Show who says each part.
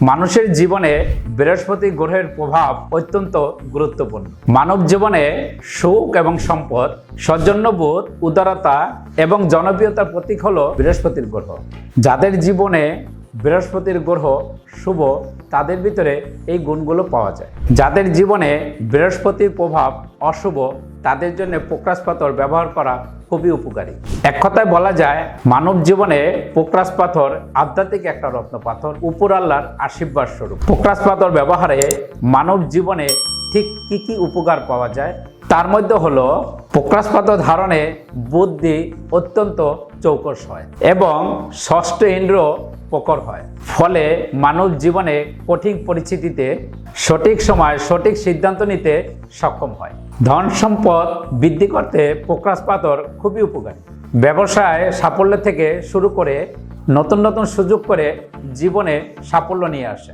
Speaker 1: মানুষের জীবনে বৃহস্পতি গ্রহের প্রভাব অত্যন্ত গুরুত্বপূর্ণ। মানব জীবনে সুখ এবং সম্পদ, সৌজন্যবোধ, উদারতা এবং জনপ্রিয়তার প্রতীক হল বৃহস্পতির গ্রহ। যাদের জীবনে বৃহস্পতির গ্রহ শুভ, তাদের ভিতরে এই গুণগুলো পাওয়া যায়। যাদের জীবনে বৃহস্পতির প্রভাব অশুভ, তাদের জন্য পোকরাস পাথর ব্যবহার করা খুবই উপকারী। এক কথায় বলা যায়, মানব জীবনে পোকরাস পাথর আধ্যাত্মিক একটা রত্ন পাথর, উপর আল্লাহর আশীর্বাদ স্বরূপ। পোকরাস পাথর ব্যবহারে মানব জীবনে ঠিক কি কি উপকার পাওয়া যায়? তার মধ্যে হলো, পোকরাস পাথর ধারণে বুদ্ধি অত্যন্ত চৌকস হয় এবং ষষ্ঠ ইন্দ্র প্রকর হয়। ফলে মানব জীবনে কঠিন পরিস্থিতিতে সঠিক সময় সঠিক সিদ্ধান্ত নিতে সক্ষম হয়। ধন সম্পদ বৃদ্ধি করতে পাথর খুবই উপকারী। ব্যবসায় সাফল্য থেকে শুরু করে নতুন নতুন সুযোগ করে জীবনে সাফল্য নিয়ে আসে।